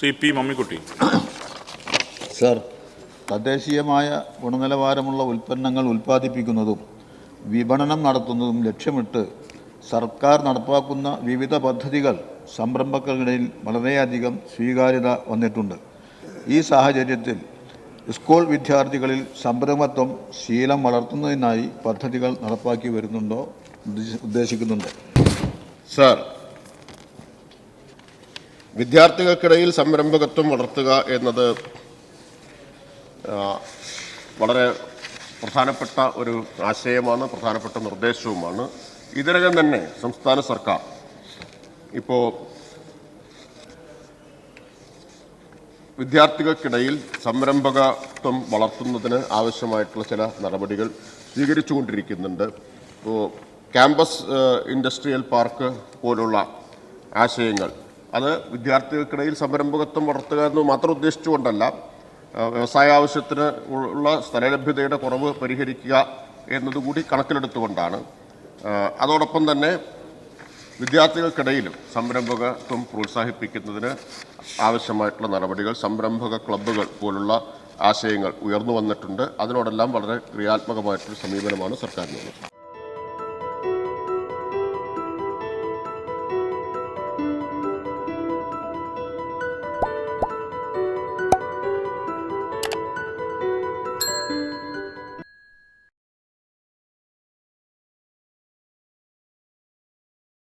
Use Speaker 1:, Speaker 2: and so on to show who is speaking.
Speaker 1: C P Mammikutty.
Speaker 2: Sir തദ്ദേശീയമായ ഗുണനിലവാരമുള്ള ഉൽപ്പന്നങ്ങൾ ഉൽപ്പാദിപ്പിക്കുന്നതും വിപണനം നടത്തുന്നതും ലക്ഷ്യമിട്ട് സർക്കാർ നടപ്പാക്കുന്ന വിവിധ പദ്ധതികൾ സംരംഭകർക്കിടയിൽ വളരെയധികം സ്വീകാര്യത വന്നിട്ടുണ്ട്. ഈ സാഹചര്യത്തിൽ സ്കൂൾ വിദ്യാർത്ഥികളിൽ സംരംഭത്വം ശീലം വളർത്തുന്നതിനായി പദ്ധതികൾ നടപ്പാക്കി വരുന്നുണ്ടോ ഉദ്ദേശ- ഉദ്ദേശിക്കുന്നുണ്ടോ?
Speaker 3: സർ വിദ്യാർത്ഥികൾക്കിടയിൽ സംരംഭകത്വം വളർത്തുക എന്നത് വളരെ പ്രധാനപ്പെട്ട ഒരു ആശയമാണ് പ്രധാനപ്പെട്ട നിർദ്ദേശവുമാണ്. ഇതിനകം തന്നെ സംസ്ഥാന സർക്കാർ ഇപ്പോൾ വിദ്യാർത്ഥികൾക്കിടയിൽ സംരംഭകത്വം വളർത്തുന്നതിന് ആവശ്യമായിട്ടുള്ള ചില നടപടികൾ സ്വീകരിച്ചുകൊണ്ടിരിക്കുന്നുണ്ട്. ഇപ്പോൾ ക്യാമ്പസ് ഇൻഡസ്ട്രിയൽ പാർക്ക് പോലുള്ള ആശയങ്ങൾ അത് വിദ്യാർത്ഥികൾക്കിടയിൽ സംരംഭകത്വം വളർത്തുക എന്ന് മാത്രം ഉദ്ദേശിച്ചുകൊണ്ടല്ല വ്യവസായ ആവശ്യത്തിന് ഉള്ള സ്ഥലലഭ്യതയുടെ കുറവ് പരിഹരിക്കുക എന്നതുകൂടി കണക്കിലെടുത്തുകൊണ്ടാണ്. അതോടൊപ്പം തന്നെ വിദ്യാർത്ഥികൾക്കിടയിലും സംരംഭകത്വം പ്രോത്സാഹിപ്പിക്കുന്നതിന് ആവശ്യമായിട്ടുള്ള നടപടികൾ സംരംഭക ക്ലബ്ബുകൾ പോലുള്ള ആശയങ്ങൾ ഉയർന്നു വന്നിട്ടുണ്ട്. അതിനോടെല്ലാം വളരെ ക്രിയാത്മകമായിട്ടൊരു സമീപനമാണ് സർക്കാരിനുള്ളത്.